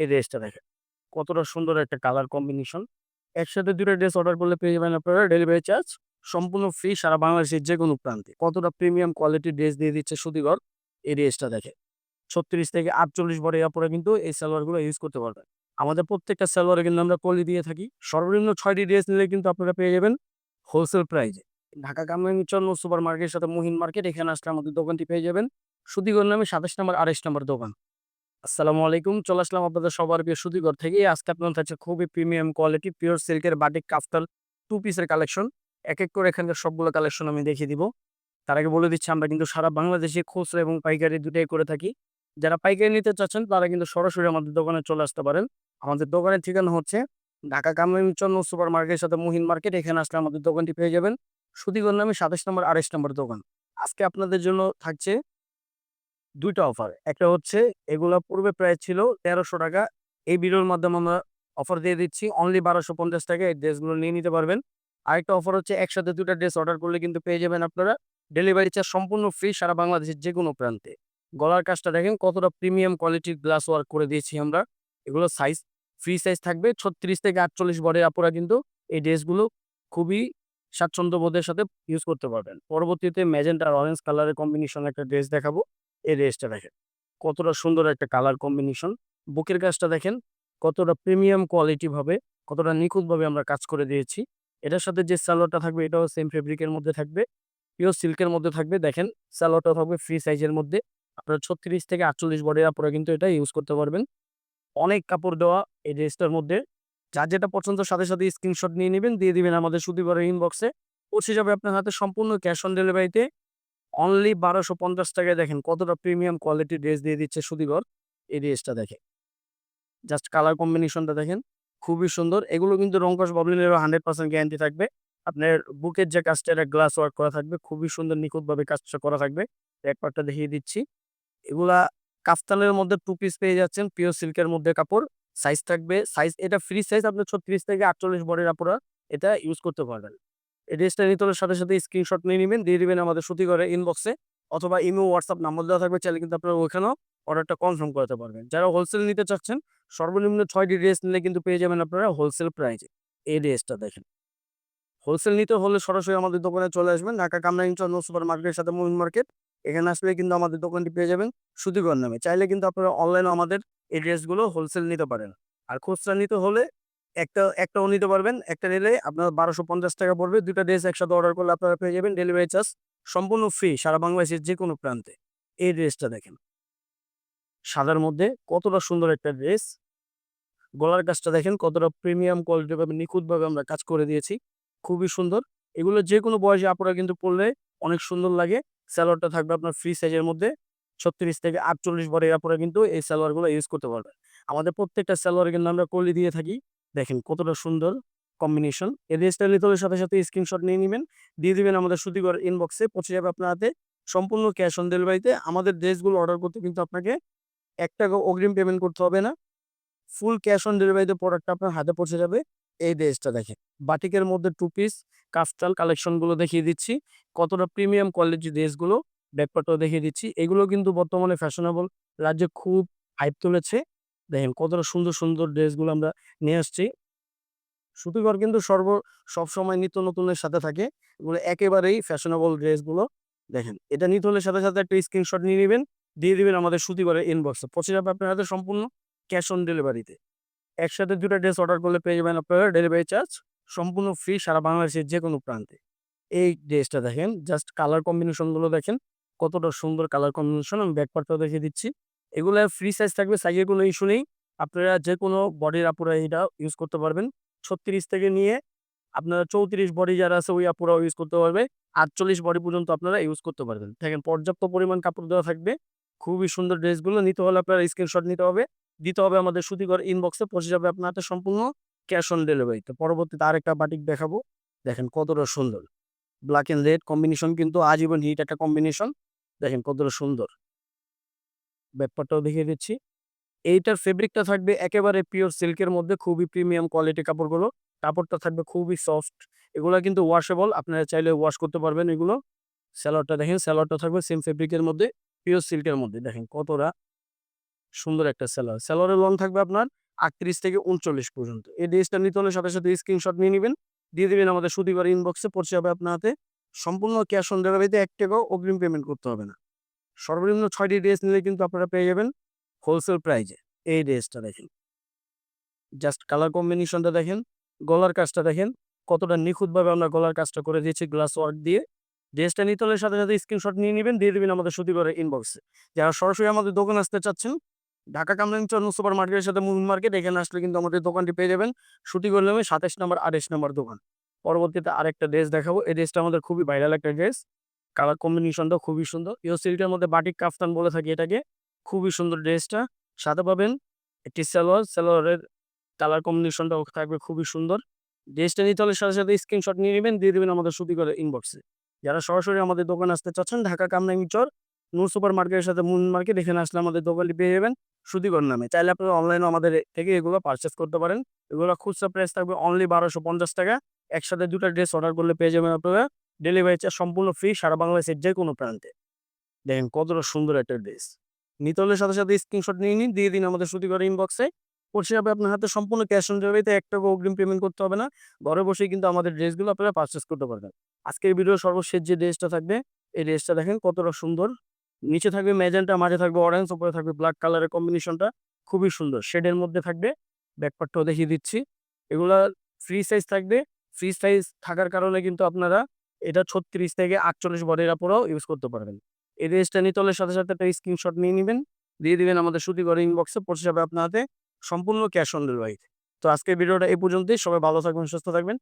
এই ড্রেসটা দেখেন। কতটা সুন্দর একটা কালার কম্বিনেশন। একসাথে ২ টা ড্রেস অর্ডার করলে পেয়ে যাবেন আপনারা ডেলিভারি চার্জ সম্পূর্ণ ফ্রি সারা বাংলাদেশের যেকোনো প্রান্তে। কতটা প্রিমিয়াম কোয়ালিটির ড্রেস দিয়ে দিচ্ছে সুতিগর, এই ড্রেসটা দেখে ৩৬ থেকে ৪৮ বডি আপুরা কিন্তু এই সালোয়ারগুলো ইউজ করতে পারবেন। আমাদের প্রত্যেকটা সালোয়ারে কিন্তু আমরা কলি দিয়ে থাকি। সর্বনিম্ন ছয়টি ড্রেস নিলে কিন্তু আপনারা পেয়ে যাবেন হোলসেল প্রাইজে। ঢাকা কামরাঙ্গীরচর সুপার মার্কেটের সাথে মহিন মার্কেট, এখানে আসলে আমাদের দোকানটি পেয়ে যাবেন। সুতিগর নামে ২৭ নম্বর, আড়াইশ নম্বর দোকান। আসসালামু আলাইকুম। চলে আসলাম আপনাদের সবার প্রিয় সুতিগর থেকে। আজকে আপনার কাছে খুবই প্রিমিয়াম কোয়ালিটি পিওর সিল্কের বাটিক কাফতান 2 পিসের কালেকশন। এক, এক করে এখানকার সবগুলো কালেকশন আমি দেখিয়ে দিব। তার আগে বলে দিচ্ছি আমরা কিন্তু সারা বাংলাদেশে খুচরা এবং পাইকারি দুটাই করে থাকি। যারা পাইকারি নিতে চাচ্ছেন তারা কিন্তু সরাসরি আমাদের দোকানে চলে আসতে পারেন। আমাদের দোকানের ঠিকানা হচ্ছে ঢাকা কামরাঙ্গীরচর সুপার মার্কেটের সাথে মহিন মার্কেট এখানে আসলে আমাদের দোকানটি পেয়ে যাবেন। সুতিগর নামে ২৭ নম্বর আড়াইশ নম্বর দোকান। আজকে আপনাদের জন্য থাকছে ২ টা অফার। একটা হচ্ছে এগুলা পূর্বে প্রায় ছিল ৳১৩০০ এই ভিডিওর মাধ্যমে আমরা অফার দিয়ে দিচ্ছি অনলি ৳১২৫০ টাকায় এই ড্রেসগুলো নিয়ে নিতে পারবেন। আরেকটা অফার হচ্ছে একসাথে ২ টা ড্রেস অর্ডার করলে কিন্তু পেয়ে যাবেন আপনারা ডেলিভারি চার্জ সম্পূর্ণ ফ্রি সারা বাংলাদেশের যেকোনো প্রান্তে। গলার কাজটা দেখেন কতটা প্রিমিয়াম কোয়ালিটির গ্লাস ওয়ার্ক করে দিয়েছি আমরা। এগুলো সাইজ, ফ্রি সাইজ থাকবে ৩৬ থেকে ৪৮ বডির আপুরা কিন্তু এই ড্রেসগুলো খুবই স্বাচ্ছন্দ্যবোধের সাথে ইউজ করতে পারবেন। পরবর্তীতে ম্যাজেন্টা আর অরেঞ্জ কালারের কম্বিনেশন একটা ড্রেস দেখাবো। এই ড্রেসটা দেখেন। কতটা সুন্দর একটা কালার কম্বিনেশন। বুকের কাজটা দেখেন কতটা প্রিমিয়াম কোয়ালিটি ভাবে কতটা নিখুঁতভাবে আমরা কাজ করে দিয়েছি। এটার সাথে যে সালোয়ারটা থাকবে এটাও সেম ফেব্রিকের মধ্যে থাকবে। পিওর সিল্কের মধ্যে থাকবে দেখেন সালোয়ারটা থাকবে ফ্রি সাইজের মধ্যে। আপনারা ৩৬ থেকে ৪৮ বডির আপুরা কিন্তু এটা ইউজ করতে পারবেন। অনেক কাপড় দেওয়া এই ড্রেসটার মধ্যে। যার যেটা পছন্দ সাথে, সাথে স্ক্রিনশট নিয়ে নিবেন দিয়ে দিবেন আমাদের সুতিগরের ইনবক্সে। পৌঁছে যাবে আপনার হাতে সম্পূর্ণ ক্যাশ অন ডেলিভারিতে। অনলি ৳১২৫০ টাকায় দেখেন কতটা প্রিমিয়াম কোয়ালিটি ড্রেস দিয়ে দিচ্ছে সুতিগর। এই ড্রেসটা দেখে জাস্ট কালার কম্বিনেশনটা দেখেন। খুবই সুন্দর। এগুলো কিন্তু রংকশ ববলিনেরও 100% গ্যারান্টি থাকবে। আপনার বুকের যে কাজটা, এটা গ্লাস ওয়ার্ক করা থাকবে। খুবই সুন্দর নিখুঁতভাবে কাজটা করা থাকবে। এক পার্টটা দেখিয়ে দিচ্ছি। এগুলা কাফতানের মধ্যে টু পিস পেয়ে যাচ্ছেন পিওর সিল্কের মধ্যে কাপড়। সাইজ থাকবে সাইজ এটা ফ্রি সাইজ আপনার ৩৬ থেকে ৪৮ বডির আপনারা এটা ইউজ করতে পারবেন। ড্রেসটা নিতে হলে সাথে, সাথে স্ক্রিনশট নিয়ে নিবেন দিয়ে দিবেন আমাদের সুতিগরের ইনবক্সে অথবা ইমো, হোয়াটসঅ্যাপ নাম্বার দেওয়া থাকবে চাইলে কিন্তু আপনারা ওইখানেও অর্ডারটা কনফার্ম করতে পারবেন। যারা হোলসেল নিতে চাচ্ছেন সর্বনিম্ন ছয়টি ড্রেস নিলে কিন্তু পেয়ে যাবেন আপনারা হোলসেল প্রাইজে। এই ড্রেসটা দেখেন। হোলসেল নিতে হলে সরাসরি আমাদের দোকানে চলে আসবেন। ঢাকা কামরাঙ্গীরচর সুপার মার্কেটের সাথে মহিন মার্কেট। এখানে আসলে কিন্তু আমাদের দোকানটি পেয়ে যাবেন সুতিগর নামে। চাইলে কিন্তু আপনারা অনলাইনেও আমাদের এই ড্রেসগুলো হোলসেল নিতে পারেন। আর খুচরা নিতে হলে একটা একটাও নিতে পারবেন। একটা নিলে আপনার ৳১২৫০ টাকা পড়বে। ২ টা ড্রেস একসাথে অর্ডার করলে আপনারা পেয়ে যাবেন ডেলিভারি চার্জ সম্পূর্ণ ফ্রি সারা বাংলাদেশের যেকোনো প্রান্তে। এই ড্রেসটা দেখেন। সাদার মধ্যে কতটা সুন্দর একটা ড্রেস। গলার কাজটা দেখেন কতটা প্রিমিয়াম কোয়ালিটি ভাবে, নিখুঁতভাবে আমরা কাজ করে দিয়েছি। খুবই সুন্দর। এগুলো যেকোনো বয়সে আপুরা কিন্তু পড়লে অনেক সুন্দর লাগে। সালোয়ারটা থাকবে আপনার ফ্রি সাইজের মধ্যে। ৩৬ থেকে ৪৮ বডির আপুরা কিন্তু এই সালোয়ারগুলো ইউজ করতে পারবেন। আমাদের প্রত্যেকটা সালোয়ারে কিন্তু আমরা কলি দিয়ে থাকি। দেখেন কতটা সুন্দর কম্বিনেশন। এই ড্রেসটা নিতে হলে সাথে, সাথে স্ক্রিনশট নিয়ে নিবেন। দিয়ে দেবেন আমাদের সুতিগর ইনবক্সে পৌঁছে যাবে আপনার হাতে সম্পূর্ণ ক্যাশ অন ডেলিভারিতে। আমাদের ড্রেসগুলো অর্ডার করতে কিন্তু আপনাকে ৳১ অগ্রিম পেমেন্ট করতে হবে না। ফুল ক্যাশ অন ডেলিভারিতে প্রোডাক্টটা আপনার হাতে পৌঁছে যাবে। এই ড্রেসটা দেখেন। বাটিকের মধ্যে টু পিস কাফতান কালেকশনগুলো দেখিয়ে দিচ্ছি। কতটা প্রিমিয়াম কোয়ালিটির ড্রেসগুলো ব্যাকপার্টটাও দেখিয়ে দিচ্ছি। এগুলো কিন্তু বর্তমানে ফ্যাশনেবল রাজ্যে খুব হাইপ তুলেছে। দেখেন কতটা সুন্দর, সুন্দর ড্রেসগুলো আমরা নিয়ে আসছি। সুতিগর কিন্তু সর্ব সবসময় নিত্য নতুনের সাথে থাকে। এগুলো একেবারেই ফ্যাশনেবল ড্রেসগুলো। দেখেন এটা নিতে হলে সাথে, সাথে একটা স্ক্রিনশট নিয়ে নিবেন। দিয়ে দিবেন আমাদের সুতিগরের ইনবক্সে। পৌঁছে যাবে আপনার হাতে সম্পূর্ণ ক্যাশ অন ডেলিভারিতে। একসাথে ২ টা ড্রেস অর্ডার করলে পেয়ে যাবেন আপনারা ডেলিভারি চার্জ সম্পূর্ণ ফ্রি সারা বাংলাদেশের যেকোনো প্রান্তে। এই ড্রেসটা দেখেন জাস্ট কালার কম্বিনেশনগুলো দেখেন। কতটা সুন্দর কালার কম্বিনেশন আমি ব্যাকপার্টটাও দেখিয়ে দিচ্ছি। এগুলা ফ্রি সাইজ থাকবে সাইজের কোনো ইস্যু নেই। আপনারা যেকোনো বডির আপুরা এটা ইউজ করতে পারবেন। ৩৬ থেকে নিয়ে আপনারা ৩৪ বডি যারা আছে, ওই আপুরাও ইউজ করতে পারবে। ৪৮ বডি পর্যন্ত আপনারা ইউজ করতে পারবেন। দেখেন, পর্যাপ্ত পরিমাণ কাপড় দেওয়া থাকবে। খুবই সুন্দর ড্রেসগুলো নিতে হলে আপনারা স্ক্রিনশট নিতে হবে। দিতে হবে আমাদের সুতিগর ইনবক্সে পৌঁছে যাবে আপনার হাতে সম্পূর্ণ ক্যাশ অন ডেলিভারি ডেলিভারিতে। পরবর্তীতে আরেকটা বাটিক দেখাবো। দেখেন, কতটা সুন্দর। ব্ল্যাক এন্ড রেড কম্বিনেশন কিন্তু আজীবন হিট একটা কম্বিনেশন। দেখেন, কতটা সুন্দর। ব্যাকপার্টটাও দেখিয়ে দিচ্ছি। এইটার ফেব্রিকটা থাকবে একেবারে পিওর সিল্কের মধ্যে, খুবই প্রিমিয়াম কোয়ালিটি কাপড়গুলো। কাপড়টা থাকবে খুবই সফট। এগুলা কিন্তু ওয়াশেবল। আপনারা চাইলে ওয়াশ করতে পারবেন এগুলো। সালোয়ারটা দেখেন, সালোয়ারটা থাকবে সেম ফেব্রিকের মধ্যে পিওর সিল্কের মধ্যে। দেখেন কতটা সুন্দর একটা সেলার সেলারের লং থাকবে আপনার আটত্রিশ থেকে উনচল্লিশ পর্যন্ত এই ড্রেসটা নিতে হলে সাথে সাথে স্ক্রিনশট নিয়ে নেবেন দিয়ে দেবেন আমাদের সুদিবার ইনবক্সে পড়ছে হবে আপনার হাতে সম্পূর্ণ ক্যাশ অন ডেলিভারিতে এক টাকাও অগ্রিম পেমেন্ট করতে হবে না সর্বনিম্ন ছয়টি ড্রেস নিলে কিন্তু আপনারা পেয়ে যাবেন হোলসেল প্রাইজে এই ড্রেসটা দেখেন। জাস্ট কালার কম্বিনেশনটা দেখেন, গলার কাজটা দেখেন, কতটা নিখুঁতভাবে আমরা গলার কাজটা করে দিয়েছি গ্লাস ওয়ার্ক দিয়ে। ড্রেসটা নিতে হলে সাথে সাথে স্ক্রিনশট নিয়ে নেবেন, দিয়ে দেবেন আমাদের সুদিবারের ইনবক্সে যারা সরাসরি আমাদের দোকান আসতে চাচ্ছেন, ঢাকা কামরাঞ্চল সুপার মার্কেটের সাথে মুন মার্কেট, এখানে আসলে কিন্তু আমাদের দোকানটি পেয়ে যাবেন সুতি করলামে সাতাশ নম্বর, আঠাশ নম্বর দোকান। পরবর্তীতে আরেকটা ড্রেস দেখাবো, এই ড্রেসটা আমাদের খুবই ভাইরাল একটা ড্রেস। কালার কম্বিনেশনটা খুবই সুন্দর। ইউ সিল্কের মধ্যে বাটিক কাফতান বলে থাকি এটাকে। খুবই সুন্দর ড্রেসটা সাথে পাবেন, একটি সালোয়ার, সালোয়ারের কালার কম্বিনেশনটাও থাকবে খুবই সুন্দর। ড্রেসটা নিতে হলে সাথে সাথে স্ক্রিনশট নিয়ে নেবেন, দিয়ে দেবেন আমাদের সুতি করে ইনবক্সে যারা সরাসরি আমাদের দোকান আসতে চাচ্ছেন, ঢাকা কামরাঙ্গিচর নূর সুপার মার্কেটের সাথে মুন মার্কেট, এখানে আসলে আমাদের দোকানটি পেয়ে যাবেন সুতিকর নামে। চাইলে আপনারা অনলাইনে আমাদের থেকে এগুলো পারচেস করতে পারেন। এগুলো খুচরা প্রাইস থাকবে অনলি বারোশো পঞ্চাশ টাকা। একসাথে দুটো ড্রেস অর্ডার করলে পেয়ে যাবেন আপনারা। ডেলিভারি চার্জ সম্পূর্ণ ফ্রি সারা বাংলাদেশের যে কোনো প্রান্তে। দেখেন কতটা সুন্দর একটা ড্রেস নিতে হলে সাথে সাথে স্ক্রিনশট নিয়ে নিন, দিয়ে দিন আমাদের সুতিকর ইনবক্সে পড়ছে যাবে আপনার হাতে সম্পূর্ণ ক্যাশ অন ডেলিভারিতে এক টাকা অগ্রিম পেমেন্ট করতে হবে না। ঘরে বসেই কিন্তু আমাদের ড্রেসগুলো আপনারা পারচেস করতে পারবেন। আজকের ভিডিও সর্বশেষ যে ড্রেসটা থাকবে, এই ড্রেসটা দেখেন কতটা সুন্দর। নিচে থাকবে ম্যাজেন্টা মাঝে থাকবে অরেঞ্জ উপরে থাকবে ব্ল্যাক কালারের কম্বিনেশনটা খুবই সুন্দর। শেডের মধ্যে থাকবে। ব্যাকপার্টটাও দেখিয়ে দিচ্ছি। এগুলা ফ্রি সাইজ থাকবে। ফ্রি সাইজ থাকার কারণে কিন্তু আপনারা এটা ছত্রিশ থেকে আটচল্লিশ বডির পরেও ইউজ করতে পারবেন। এই ড্রেসটা নিতলের সাথে সাথে একটা স্ক্রিনশট নিয়ে নেবেন, দিয়ে দিবেন আমাদের সুতি করে ইনবক্সে পৌঁছে যাবে আপনার হাতে সম্পূর্ণ ক্যাশ অন ডেলিভারি তো আজকের ভিডিওটা এই পর্যন্তই, সবাই ভালো থাকবেন, সুস্থ থাকবেন।